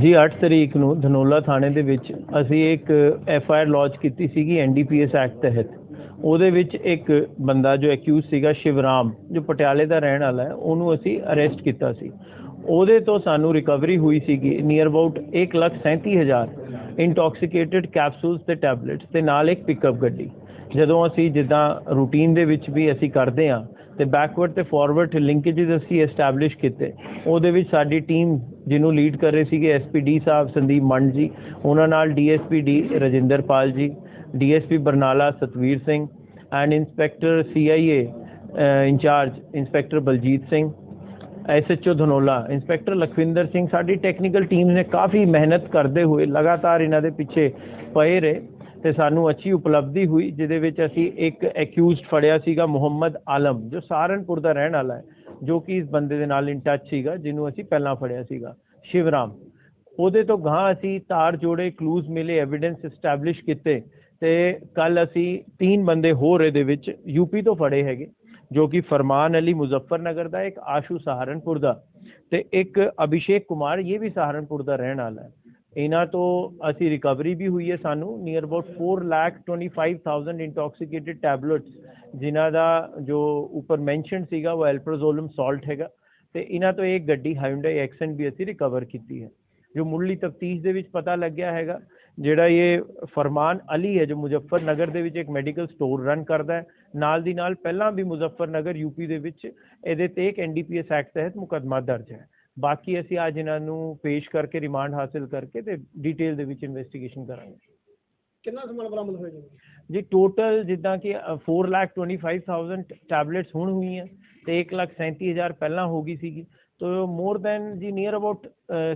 ਜੀ 8 ਤਰੀਕ ਨੂੰ ਧਨੋਲਾ ਥਾਣੇ ਦੇ ਵਿੱਚ ਅਸੀਂ ਇੱਕ ਐਫ ਆਈ ਆਰ ਲੌਂਚ ਕੀਤੀ ਸੀਗੀ ਐਨਡੀਪੀਐਸ ਐਕਟ ਤਹਿਤ। ਉਹਦੇ ਵਿੱਚ ਇੱਕ ਬੰਦਾ ਜੋ ਅਕਿਊਜ਼ ਸੀਗਾ, ਸ਼ਿਵਰਾਮ, ਜੋ ਪਟਿਆਲੇ ਦਾ ਰਹਿਣ ਵਾਲਾ ਹੈ, ਉਹਨੂੰ ਅਸੀਂ ਅਰੈਸਟ ਕੀਤਾ ਸੀ। ਉਹਦੇ ਤੋਂ ਸਾਨੂੰ ਰਿਕਵਰੀ ਹੋਈ ਸੀਗੀ ਨੀਅਰ ਅਬਾਊਟ 137000 ਇੰਟੌਕਸੀਕੇਟਿਡ ਕੈਪਸੂਲਸ ਤੇ ਟੈਬਲੇਟਸ ਤੇ ਨਾਲ ਇੱਕ ਪਿਕਅਪ ਗੱਡੀ। ਜਦੋਂ ਅਸੀਂ ਜਿੱਦਾਂ ਰੂਟੀਨ ਦੇ ਵਿੱਚ ਵੀ ਅਸੀਂ ਕਰਦੇ ਹਾਂ ਤੇ ਬੈਕਵਰਡ ਤੇ ਫਾਰਵਰਡ ਲਿੰਕੇजेस ਅਸੀਂ ਐਸਟੈਬਲਿਸ਼ ਕੀਤੇ। ਉਹਦੇ ਵਿੱਚ ਸਾਡੀ ਟੀਮ ਜਿਹਨੂੰ ਲੀਡ ਕਰ ਰਹੇ ਸੀਗੇ ਐਸਪੀਡੀ ਸਾਹਿਬ, ਸੰਦੀਪ ਮੰਡ ਜੀ, ਉਹਨਾਂ ਨਾਲ DSP D Rajinderpal ji DSP Barnala Satvir Singh and inspector CIA incharge inspector Baljit Singh SHO Dhanaula inspector Lakhwinder Singh, ਸਾਡੀ ਟੈਕਨੀਕਲ ਟੀਮ ਨੇ ਕਾਫੀ ਮਿਹਨਤ ਕਰਦੇ ਹੋਏ ਲਗਾਤਾਰ ਇਹਨਾਂ ਦੇ ਪਿੱਛੇ ਪਏ ਰਹੇ। ਤੇ ਸਾਨੂੰ ਅੱਛੀ ਉਪਲਬਧੀ ਹੋਈ, ਜਿਹਦੇ ਵਿੱਚ ਅਸੀਂ ਇੱਕ ਐਕਿਊਜ਼ਡ ਫੜਿਆ ਸੀਗਾ, ਮੁਹੰਮਦ ਆਲਮ, ਜੋ ਸਹਾਰਨਪੁਰ ਦਾ ਰਹਿਣ ਵਾਲਾ ਹੈ, ਜੋ ਕਿ ਇਸ ਬੰਦੇ ਦੇ ਨਾਲ ਇਨ ਟੱਚ ਸੀਗਾ, ਜਿਹਨੂੰ ਅਸੀਂ ਪਹਿਲਾਂ ਫੜਿਆ ਸੀਗਾ, ਸ਼ਿਵਰਾਮ। ਉਹਦੇ ਤੋਂ ਗਾਂ ਅਸੀਂ ਤਾਰ ਜੋੜੇ ਕਲੂਜ਼ ਮਿਲੇ ਐਵੀਡੈਂਸ ਐਸਟੈਬਲਿਸ਼ ਕੀਤੇ ਤੇ ਕੱਲ ਅਸੀਂ ਤਿੰਨ ਬੰਦੇ ਹੋਰ ਇਹਦੇ ਵਿੱਚ ਯੂਪੀ ਤੋਂ ਫੜੇ ਹੈਗੇ, ਜੋ ਕਿ ਫਰਮਾਨ ਅਲੀ ਮੁਜ਼ੱਫਰਨਗਰ ਦਾ, ਇੱਕ ਆਸ਼ੂ ਸਹਾਰਨਪੁਰ ਦਾ ਤੇ ਇੱਕ ਅਭਿਸ਼ੇਕ ਕੁਮਾਰ, ਇਹ ਵੀ ਸਹਾਰਨਪੁਰ ਦਾ ਰਹਿਣ ਵਾਲਾ ਹੈ। ਇਹਨਾਂ ਤੋਂ ਅਸੀਂ ਰਿਕਵਰੀ ਵੀ ਹੋਈ ਹੈ ਸਾਨੂੰ near about 4 lakh 25000 intoxicated tablets ਜਿਨ੍ਹਾਂ ਦਾ ਜੋ ਉੱਪਰ ਮੈਂਸ਼ਨ ਸੀਗਾ ਉਹ ਐਲਪ੍ਰੋਜ਼ੋਲਮ ਸਾਲਟ ਹੈਗਾ, ਤੇ ਇਹਨਾਂ ਤੋਂ ਇੱਕ ਗੱਡੀ ਹਾਇੰਡਾਈ ਐਕਸੈਂਟ ਵੀ ਅਸੀਂ ਰਿਕਵਰ ਕੀਤੀ ਹੈ। ਜੋ ਮੁੱਢਲੀ ਤਫਤੀਸ਼ ਦੇ ਵਿੱਚ ਪਤਾ ਲੱਗਿਆ ਹੈਗਾ, ਜਿਹੜਾ ਇਹ ਫਰਮਾਨ ਅਲੀ ਹੈ, ਜੋ ਮੁਜ਼ੱਫਰਨਗਰ ਦੇ ਵਿੱਚ ਇੱਕ ਮੈਡੀਕਲ ਸਟੋਰ ਰਨ ਕਰਦਾ ਹੈ, ਨਾਲ ਦੀ ਨਾਲ ਪਹਿਲਾਂ ਵੀ ਮੁਜ਼ੱਫਰਨਗਰ ਯੂਪੀ ਦੇ ਵਿੱਚ ਇਹਦੇ ਤੇ ਇੱਕ ਐਨਡੀਪੀਐਸ ਐਕਟ ਤਹਿਤ ਮੁਕੱਦਮਾ ਦਰਜ ਹੈ। ਬਾਕੀ ਅਸੀਂ ਅੱਜ ਇਹਨਾਂ ਨੂੰ ਪੇਸ਼ ਕਰਕੇ ਰਿਮਾਂਡ ਹਾਸਲ ਕਰਕੇ ਤੇ ਡਿਟੇਲ ਦੇ ਵਿੱਚ ਇਨਵੈਸਟੀਗੇਸ਼ਨ ਕਰਾਂਗੇ। ਕਿੰਨਾ ਸਮਾਨ ਬਰਾਮਦ ਹੋਇਆ ਜੀ? ਜੀ ਟੋਟਲ ਜਿੱਦਾਂ ਕਿ 425000 ਟੈਬਲੇਟਸ ਹੁਣ ਹੋਈਆਂ ਤੇ 137000 ਪਹਿਲਾਂ ਹੋ ਗਈ ਸੀਗੀ। ਤੋ ਮੋਰ ਦੈਨ ਜੀ ਨੀਅਰ ਅਬਾਊਟ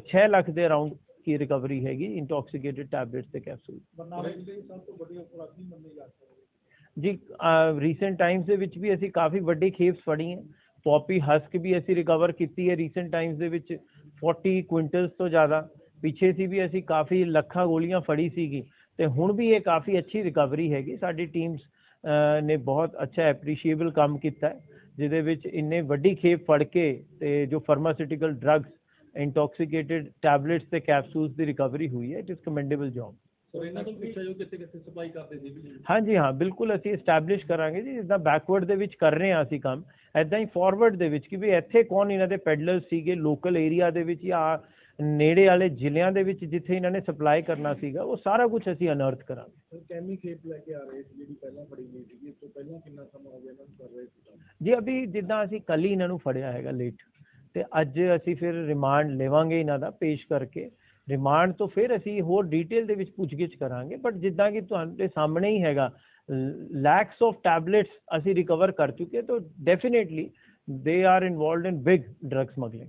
6 ਲੱਖ ਦੇ ਅਰਾਊਂਡ ਕੀ ਰਿਕਵਰੀ ਹੈਗੀ ਇੰਟੌਕਸੀਕੇਟਿਡ ਟੈਬਲੇਟਸ ਤੇ ਕੈਪਸੂਲ ਬਰਨਾਲੇ ਦੇ ਸਭ ਤੋਂ ਵੱਡੀ ਅਪਰਾਧੀ ਮੰਨੇ ਜਾ ਸਕਦੇ ਜੀ ਰੀਸੈਂਟ ਟਾਈਮਸ ਦੇ ਵਿੱਚ ਵੀ ਅਸੀਂ ਕਾਫੀ ਵੱਡੀ ਖੇਪਸ ਫੜੀ ਹੈ ਪੌਪੀ ਹਸਕ ਵੀ ਅਸੀਂ ਰਿਕਵਰ ਕੀਤੀ ਹੈ ਰੀਸੈਂਟ ਟਾਈਮਸ ਦੇ ਵਿੱਚ 40 ਕੁਇੰਟਲਸ ਤੋਂ ਜ਼ਿਆਦਾ। ਪਿੱਛੇ ਸੀ ਵੀ ਅਸੀਂ ਕਾਫੀ ਲੱਖਾਂ ਗੋਲੀਆਂ ਫੜੀ ਸੀਗੀ ਤੇ ਹੁਣ ਵੀ ਇਹ ਕਾਫੀ ਅੱਛੀ ਰਿਕਵਰੀ ਹੈਗੀ। ਸਾਡੀ ਟੀਮਸ ਨੇ ਬਹੁਤ ਅੱਛਾ ਐਪਰੀਸ਼ੀਏਬਲ ਕੰਮ ਕੀਤਾ ਜਿਹਦੇ ਵਿੱਚ ਇੰਨੇ ਵੱਡੀ ਖੇਪ ਫੜ ਕੇ ਤੇ ਜੋ ਫਾਰਮਾਸਿਊਟੀਕਲ ਡਰੱਗਸ ਇੰਟੌਕਸੀਕੇਟਿਡ ਟੈਬਲੇਟਸ ਤੇ ਕੈਪਸੂਲਸ ਦੀ ਰਿਕਵਰੀ ਹੋਈ ਹੈ it is commendable job so ਇਹਨਾਂ ਤੋਂ ਪੁੱਛਿਆ ਜੋ ਕਿੱਥੇ ਕਿੱਥੇ ਸਪਲਾਈ ਕਰਦੇ ਸੀ ਵੀ ਹਾਂਜੀ ਹਾਂ ਬਿਲਕੁਲ ਅਸੀਂ ਐਸਟੈਬਲਿਸ਼ ਕਰਾਂਗੇ ਜੀ ਜਿੱਦਾਂ ਬੈਕਵਰਡ ਦੇ ਵਿੱਚ ਕਰ ਰਹੇ ਹਾਂ ਅਸੀਂ ਕੰਮ ਐਦਾਂ ਹੀ ਫਾਰਵਰਡ ਦੇ ਵਿੱਚ ਕਿ ਵੀ ਇੱਥੇ ਕੌਣ ਇਹਨਾਂ ਦੇ ਪੈਡਲਰ ਸੀਗੇ ਲੋਕਲ ਏਰੀਆ ਦੇ ਵਿੱਚ ਜਾਂ ਨੇੜੇ ਵਾਲੇ ਜ਼ਿਲ੍ਹਿਆਂ ਦੇ ਵਿੱਚ ਜਿੱਥੇ ਇਹਨਾਂ ਨੇ ਸਪਲਾਈ ਕਰਨਾ ਸੀਗਾ ਉਹ ਸਾਰਾ ਕੁਝ ਅਸੀਂ ਅਨਰਥ ਕਰਾਂਗੇ। ਕੈਮੀ ਖੇਪ ਲੈ ਕੇ ਆ ਰਹੇ ਸੀ ਜਿਹੜੀ ਪਹਿਲਾਂ ਫੜੀ ਗਈ ਸੀ ਇਸ ਤੋਂ ਪਹਿਲਾਂ ਕਿੰਨਾ ਸਮਾਂ ਹੋ ਗਿਆ ਇਹਨਾਂ ਨੂੰ ਕਰ ਰਹੇ ਸੀ ਕੰਮ? ਜੀ ਅਭੀ ਜਿੱਦਾਂ ਅਸੀਂ ਕੱਲ ਹੀ ਇਹਨਾਂ ਨੂੰ ਫੜਿਆ ਹੈਗਾ ਲੇਟ ਤੇ ਅੱਜ ਅਸੀਂ ਫਿਰ ਰਿਮਾਂਡ ਲਵਾਂਗੇ ਇਹਨਾਂ ਦਾ ਪੇਸ਼ ਕਰਕੇ ਰਿਮਾਂਡ ਤੋਂ ਫਿਰ ਅਸੀਂ ਹੋਰ ਡਿਟੇਲ ਦੇ ਵਿੱਚ ਪੁੱਛਗਿੱਛ ਕਰਾਂਗੇ ਬਟ ਜਿੱਦਾਂ ਕਿ ਤੁਹਾਡੇ ਸਾਹਮਣੇ ਹੀ ਹੈਗਾ ਲੈਕਸ ਆਫ ਟੈਬਲੇਟਸ ਅਸੀਂ ਰਿਕਵਰ ਕਰ ਚੁੱਕੇ ਤਾਂ definitely they are involved in big drug smuggling